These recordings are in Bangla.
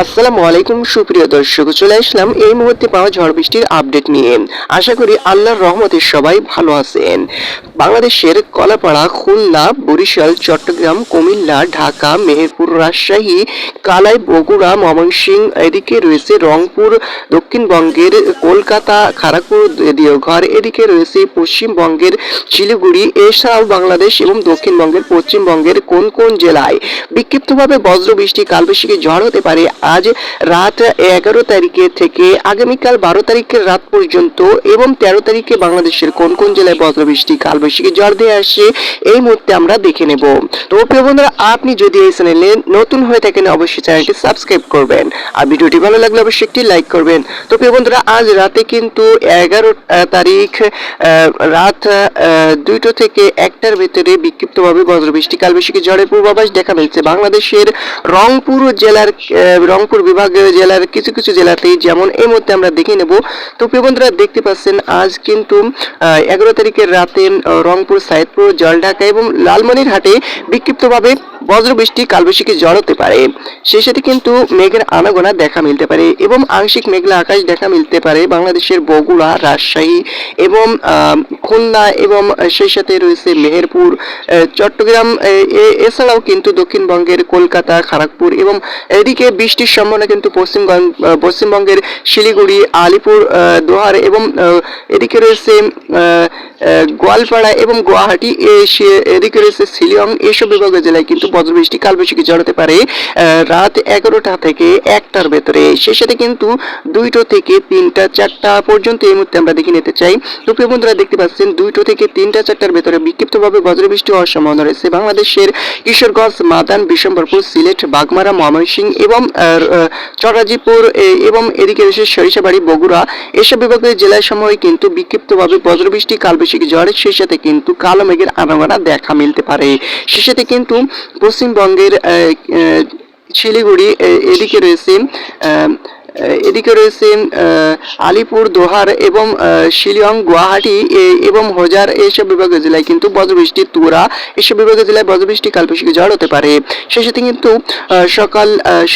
আসসালামু আলাইকুম, সুপ্রিয় দর্শক, চলে আসলাম এই মুহূর্তে পাওয়া ঝড় বৃষ্টির আপডেট নিয়ে। আশা করি আল্লাহর রহমতে সবাই ভালো আছেন। বাংলাদেশের কলাপাড়া, খুলনা, বরিশাল, চট্টগ্রাম, কুমিল্লা, ঢাকা, মেহেরপুর, রাজশাহী, কালাই, বগুড়া, ময়মনসিংহ, এদিকে রয়েছে রংপুর, দক্ষিণবঙ্গের কলকাতা খড়গপুর দেওঘর, এদিকে রয়েছে পশ্চিমবঙ্গের শিলিগুড়ি, এছাড়াও বাংলাদেশ এবং দক্ষিণবঙ্গের পশ্চিমবঙ্গের কোন কোন জেলায়। বিক্ষিপ্তভাবে বজ্রবৃষ্টি, কালবৈশাখী ঝড় হতে পারে আজ রাত এগারো তারিখে থেকে আগামীকাল বারো তারিখের রাত পর্যন্ত এবং তেরো তারিখে বাংলাদেশের কোন কোন জেলায় বজ্রবৃষ্টি, কালবৈশাখী ঝড় দিয়ে আসছে এই মুহূর্তে আমরা দেখে নেব। তো প্রিয় বন্ধুরা, আপনি যদি এই চ্যানেলে নতুন হয়ে থাকেন, অবশ্যই চ্যানেলটি সাবস্ক্রাইব করবেন। আর ভিডিওটি ভালো লাগলে অবশ্যই একটি লাইক করবেন। তো প্রিয় বন্ধুরা, আজ রাতে কিন্তু এগারো তারিখ রাত দুইটো থেকে একটার ভেতরে বিক্ষিপ্তভাবে বজ্রবৃষ্টি, কালবৈশাখী ঝড়ের পূর্বাভাস দেখা মিলছে। বাংলাদেশের রংপুর জেলার রংপুর বিভাগীয় জেলার কিছু কিছু জেলাতে যেমন এই মুহূর্তে আমরা দেখে নেব। তো প্রিয় বন্ধুরা, দেখতে পাচ্ছেন আজ কিন্তু এগারো তারিখের রাতে রংপুর, সাইদপুর, জলঢাকা এবং লালমনিরহাটে বিক্ষিপ্তভাবে বজ্রবৃষ্টি, কালবৈশাখী ঝড় হতে পারে। সেই সাথে কিন্তু মেঘের আনাগোনা দেখা মিলতে পারে এবং আংশিক মেঘলা আকাশ দেখা মিলতে পারে বাংলাদেশের বগুড়া, রাজশাহী এবং খুলনা এবং সেই সাথে রয়েছে মেহেরপুর চট্টগ্রাম এছাড়াও কিন্তু দক্ষিণবঙ্গের কলকাতা খড়গপুর এবং এদিকে বৃষ্টির সম্ভাবনা কিন্তু পশ্চিমবঙ্গ পশ্চিমবঙ্গের শিলিগুড়ি, আলিপুর দোহার এবং এদিকে রয়েছে গোয়ালপাড়া এবং গুয়াহাটি এদিকে রয়েছে শিলং। এইসব বিভাগীয় জেলায় কিন্তু বজ্রবৃষ্টি কালবৈশাখী জড়াতে পারে। রাত এগারোটা থেকে একটার ভেতরে। সেই সাথে কিন্তু দুইটো থেকে তিনটা, চারটা পর্যন্ত এই মুহূর্তে আমরা দেখে নিতে চাই। তো বন্ধুরা, দেখতে পাচ্ছেন, দুইটো থেকে তিনটা, চারটার ভেতরে বিক্ষিপ্তভাবে বজ্রবৃষ্টি হওয়ার সম্ভাবনা রয়েছে। বাংলাদেশের কিশোরগঞ্জ, মাদান, বিশম্বরপুর, সিলেট, বাগমারা, ময়মনসিংহ এবং চরাজিপুর এবং এদিকে রয়েছে সরিষাবাড়ি, বগুড়া। এসব বিভাগের জেলায় সময় কিন্তু বিক্ষিপ্তভাবে বজ্রবৃষ্টি, কালবৈশাখী ঝড়ের সেই সাথে কিন্তু কালো মেঘের আনাগোনা দেখা মিলতে পারে। সেই সাথে কিন্তু পশ্চিমবঙ্গের শিলিগুড়ি এদিকে রয়েছে এদিকে রয়েছে আলিপুর, দোহার এবং শিলং, গুয়াহাটি এবং হোজার এইসব বিভাগীয় জেলায় কিন্তু বজ্রবৃষ্টি তুরা, এসব বিভাগীয় জেলায় বজ্রবৃষ্টি কালবৈশাখী ঝড় হতে পারে। সেই সাথে কিন্তু সকাল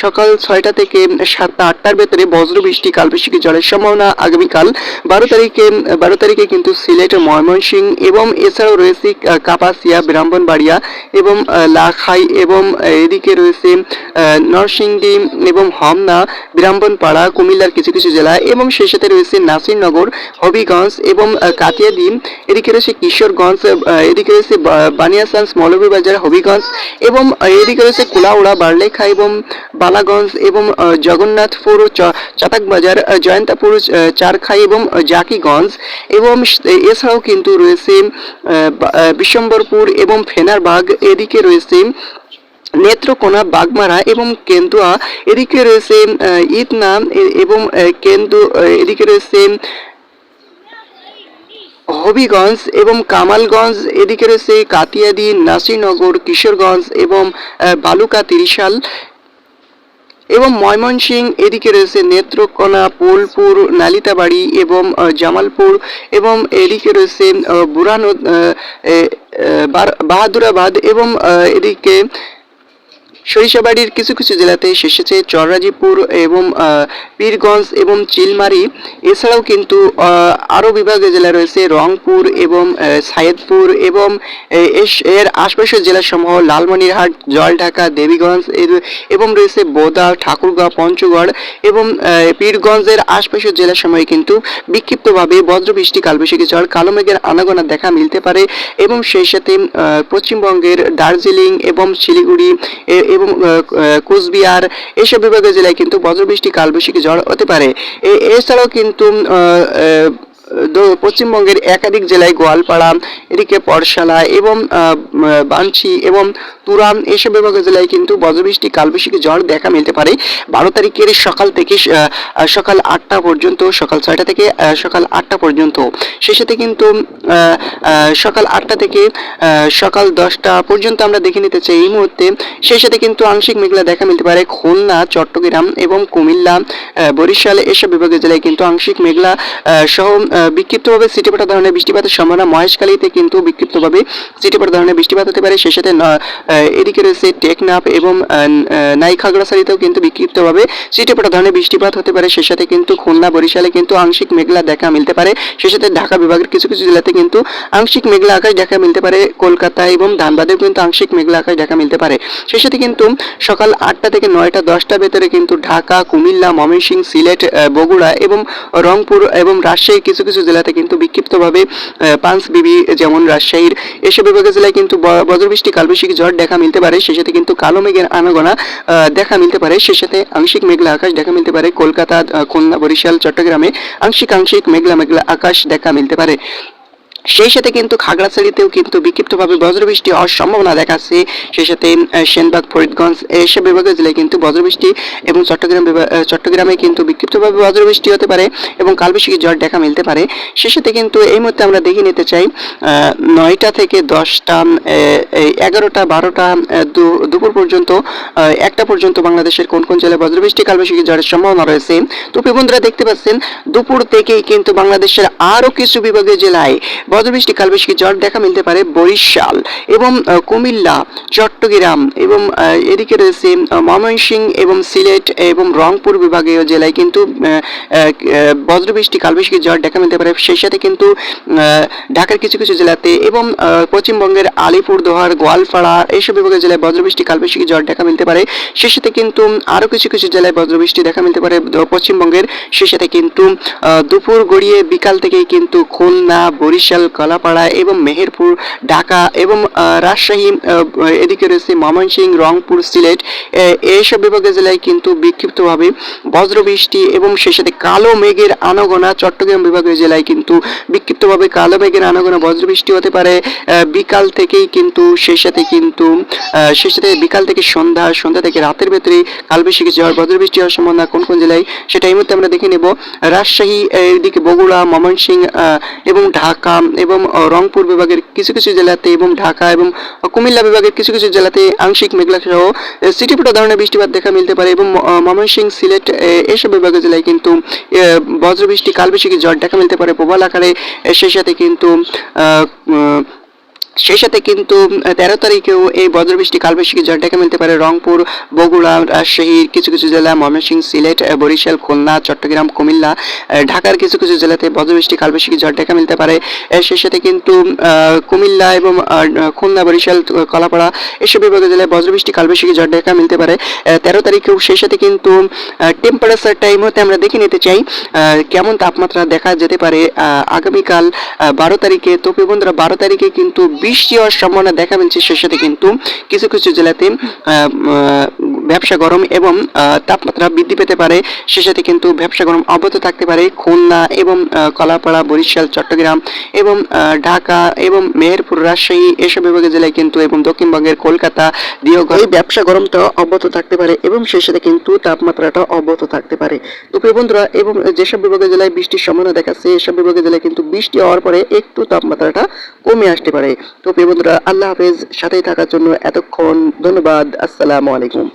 সকাল ছয়টা থেকে সাতটা, আটটার ভেতরে বজ্রবৃষ্টি কালবৈশাখী ঝড়ের সম্ভাবনা আগামীকাল বারো তারিখে বারো তারিখে কিন্তু সিলেট, ময়মনসিংহ এবং এছাড়াও রয়েছে কাপাসিয়া, ব্রাহ্মণবাড়িয়া এবং লাখাই এবং এদিকে রয়েছে নরসিংদী এবং হমনা ব্রাহ্মণপাড়া কুমিল্লার কিছু কিছু জেলা এবং সেই সাথে রয়েছে নাসিরনগর হবিগঞ্জ এবং আহ, কাতিয়াদি এদিকে রয়েছে কিশোরগঞ্জ এদিকে রয়েছে বানিয়াসান্স মৌলভীবাজার হবিগঞ্জ এবং এদিকে রয়েছে কুলাউড়া বার্লেখা এবং বালাগঞ্জ এবং জগন্নাথপুর চাতাকবাজার জয়ন্তাপুর চারখাই এবং জাকিগঞ্জ এবং এছাড়াও কিন্তু রয়েছে বিশ্বম্বরপুর এবং ফেনারবাগ। এদিকে রয়েছে নেত্রকোনা, বাগমারা এবং কেন্দুয়া, এদিকে রয়েছে ইতনা এবং কেন্দু এদিকে রয়েছে, হবিগঞ্জ এবং কামালগঞ্জ, এদিকে রয়েছে কাতিয়াদি, নাসিরনগর, কিশোরগঞ্জ এবং বালুকা, তিরিশাল এবং ময়মনসিংহ এদিকে রয়েছে নেত্রকোনা পোলপুর নালিতাবাড়ি এবং জামালপুর এবং এদিকে রয়েছে বুরানো বাহাদুরাবাদ এবং এদিকে সরিষাবাড়ির কিছু কিছু জেলাতে এসেছে চররাজিপুর এবং পীরগঞ্জ এবং চিলমারি। এছাড়াও কিন্তু আরও বিভাগীয় জেলা রয়েছে রংপুর এবং সায়েদপুর এবং এর আশপাশের জেলাসমূহ লালমনিরহাট জলঢাকা দেবীগঞ্জ এবং রয়েছে বোদা, ঠাকুরগাঁও, পঞ্চগড় এবং পীরগঞ্জের আশপাশের জেলাসমূহে কিন্তু বিক্ষিপ্তভাবে বজ্রবৃষ্টি কালবৈশাখী ঝড়, কালো মেঘের আনাগোনা দেখা মিলতে পারে এবং সেই সাথে পশ্চিমবঙ্গের দার্জিলিং এবং শিলিগুড়ি এবং কোচবিহার এসব বিভাগের জেলায় কিন্তু বজ্রবৃষ্টি কালবৈশাখী ঝড় হতে পারে। এছাড়াও কিন্তু পশ্চিমবঙ্গের একাধিক জেলায় গোয়ালপাড়া, এদিকে পরশালা এবং বাঞ্ছি এবং তুরান এসব বিভাগের জেলায় কিন্তু বজ্রবৃষ্টি, কালবৈশাখী ঝড় দেখা মিলতে পারে। বারো তারিখের সকাল থেকে সকাল আটটা পর্যন্ত, সকাল ছয়টা থেকে সকাল আটটা পর্যন্ত। সেই সাথে কিন্তু সকাল আটটা থেকে সকাল দশটা পর্যন্ত আমরা দেখে নিতে চাই এই মুহূর্তে। সেই সাথে কিন্তু আংশিক মেঘলা দেখা মিলতে পারে। খুলনা, চট্টগ্রাম এবং কুমিল্লা বরিশাল এসব বিভাগের জেলায় কিন্তু আংশিক মেঘলা সহ বিক্ষিপ্তভাবে সিটিপাটা ধরনের বৃষ্টিপাতের সম্ভাবনা মহেশখালীতে কিন্তু বিক্ষিপ্তভাবে সিটিপাটা ধরনের বৃষ্টিপাত হতে পারে। সে সাথে এদিকে রয়েছে টেকনাফ এবং নাই কিন্তু বিক্ষিপ্তভাবে সিটিপাটা ধরনের বৃষ্টিপাত হতে পারে। সে সাথে কিন্তু খুলনা, বরিশালে কিন্তু আংশিক মেঘলা দেখা মিলতে পারে। সে সাথে ঢাকা বিভাগের কিছু কিছু জেলাতে কিন্তু আংশিক মেঘলা আকাশ দেখা মিলতে পারে। কলকাতা এবং ধানবাদেও কিন্তু আংশিক মেঘলা আকাশ দেখা মিলতে পারে। সে সাথে কিন্তু সকাল আটটা থেকে নয়টা দশটার ভেতরে কিন্তু ঢাকা, কুমিল্লা, ময়মনসিংহ, সিলেট বগুড়া এবং রংপুর এবং রাজশাহীর কিছু কিছু জেলাতে কিন্তু বিক্ষিপ্তভাবে পাঁচ বিবি যেমন রাজশাহীর এসব বিভাগের জেলায় কিন্তু বজ্রবৃষ্টি কালবৈশাখী ঝড় দেখা মিলতে পারে। সে সাথে কিন্তু কালো মেঘের আনাগোনা দেখা মিলতে পারে। সে সাথে আংশিক মেঘলা আকাশ দেখা মিলতে পারে। কলকাতা খুলনা, বরিশাল, চট্টগ্রামে আংশিক আংশিক মেঘলা মেঘলা আকাশ দেখা মিলতে পারে। সেই সাথে কিন্তু খাগড়াছড়িতেও কিন্তু বিক্ষিপ্তভাবে বজ্রবৃষ্টি হওয়ার সম্ভাবনা দেখাচ্ছে। সেই সাথে সেনবাগ, ফরিদগঞ্জ এসব বিভাগের জেলায় কিন্তু বজ্রবৃষ্টি এবং চট্টগ্রাম চট্টগ্রামে কিন্তু বিক্ষিপ্তভাবে বজ্রবৃষ্টি হতে পারে এবং কালবৈশাখী ঝড় দেখা মিলতে পারে। সে সাথে কিন্তু এই মুহূর্তে আমরা দেখে নিতে চাই নয়টা থেকে দশটা এগারোটা, বারোটা দুপুর পর্যন্ত একটা পর্যন্ত বাংলাদেশের কোন কোন জেলায় বজ্রবৃষ্টি কালবৈশাখী ঝড়ের সম্ভাবনা রয়েছে। তো বন্ধুরা, দেখতে পাচ্ছেন, দুপুর থেকেই কিন্তু বাংলাদেশের আরও কিছু বিভাগীয় জেলায় বজ্রবৃষ্টি, কালবৈশাখী ঝড় দেখা মিলতে পারে বরিশাল এবং কুমিল্লা, চট্টগ্রাম এবং এদিকে রয়েছে ময়মনসিংহ এবং সিলেট এবং রংপুর বিভাগীয় জেলায় কিন্তু বজ্রবৃষ্টি, কালবৈশাখী ঝড় দেখা মিলতে পারে। সেই সাথে কিন্তু ঢাকার কিছু কিছু জেলাতে এবং পশ্চিমবঙ্গের আলিপুরদুয়ার, গোয়ালপাড়া এইসব বিভাগের জেলায় বজ্রবৃষ্টি, কালবৈশাখী ঝড় দেখা মিলতে পারে। সেই সাথে কিন্তু, আরও কিছু কিছু জেলায় বজ্রবৃষ্টি দেখা মিলতে পারে পশ্চিমবঙ্গের। সেই সাথে কিন্তু দুপুর গড়িয়ে বিকাল থেকেই কিন্তু খুলনা, বরিশাল কলাপাড়া এবং মেহেরপুর, ঢাকা এবং রাজশাহী এদিকে রয়েছে ময়মনসিংহ, রংপুর, সিলেট এইসব বিভাগের জেলায় কিন্তু বিক্ষিপ্তভাবে বজ্রবৃষ্টি এবং সেই সাথে কালো মেঘের আনাগোনা চট্টগ্রাম বিভাগের জেলায় কিন্তু বিক্ষিপ্তভাবে কালো মেঘের আনাগোনা বজ্রবৃষ্টি হতে পারে। বিকাল থেকেই কিন্তু সেই সাথে কিন্তু সেই সাথে বিকাল থেকে সন্ধ্যা সন্ধ্যা থেকে রাতের ভেতরে কালবৈশাখী ঝড়, বজ্রবৃষ্টি হওয়ার সম্ভাবনা কোন কোন জেলায়? সেটা এই মুহূর্তে আমরা দেখে নেব। রাজশাহী, এদিকে বগুড়া, ময়মনসিংহ এবং ঢাকা এবং রংপুর বিভাগের কিছু কিছু জেলাতে এবং ঢাকা এবং কুমিল্লা বিভাগের কিছু কিছু জেলাতে আংশিক মেঘলা সহ সিটিপুটা ধরনের বৃষ্টিপাত দেখা মিলতে পারে এবং ময়মনসিংহ, সিলেট এসব বিভাগের জেলায় কিন্তু বজ্রবৃষ্টি, কালবৈশাখী ঝড় দেখা মিলতে পারে। প্রবল আকারে সেই সাথে কিন্তু সেই সাথে কিন্তু তেরো তারিখেও এই বজ্রবৃষ্টি, কালবৈশাখী ঝড় দেখা মিলতে পারে রংপুর, বগুড়া, রাজশাহীর কিছু কিছু জেলা, ময়মনসিংহ, সিলেট বরিশাল, খুলনা, চট্টগ্রাম, কুমিল্লা ঢাকার কিছু কিছু জেলাতে বজ্রবৃষ্টি, কালবৈশাখী ঝড় দেখা মিলতে পারে। সেই সাথে কিন্তু কুমিল্লা এবং খুলনা, বরিশাল কলাপাড়া এসব বিভাগের জেলায় বজ্রবৃষ্টি, কালবৈশাখী দেখা মিলতে পারে। তেরো তারিখেও সেই সাথে কিন্তু টেম্পারেচারটা এই মুহূর্তে আমরা দেখে নিতে চাই কেমন তাপমাত্রা দেখা যেতে পারে আগামীকাল বারো তারিখে। তো বন্ধুরা, বারো তারিখে কিন্তু বৃষ্টি হওয়ার সম্ভাবনা দেখা মিলছে সেই সাথে কিন্তু কিছু কিছু জেলাতে ব্যবসা গরম এবং তাপমাত্রা বৃদ্ধি পেতে পারে। সে সাথে কিন্তু ব্যবসা গরম অব্যাহত থাকতে পারে। খুলনা এবং কলাপাড়া, বরিশাল, চট্টগ্রাম এবং ঢাকা এবং মেহেরপুর, রাজশাহী এসব বিভাগের জেলায় কিন্তু এবং দক্ষিণবঙ্গের কলকাতা, দিওঘর এই ব্যবসা গরমটা অব্যাহত থাকতে পারে এবং সেই সাথে কিন্তু তাপমাত্রাটা অব্যাহত থাকতে পারে। তো প্রিয় বন্ধুরা এবং যেসব বিভাগের জেলায় বৃষ্টির সম্ভাবনা দেখাচ্ছে, এসব বিভাগের জেলায় কিন্তু বৃষ্টি হওয়ার পরে একটু তাপমাত্রাটা কমে আসতে পারে। তো প্রিয় বন্ধুরা, আল্লাহ হাফেজ। সাথেই থাকার জন্য এতক্ষণ ধন্যবাদ। আসসালামু আলাইকুম।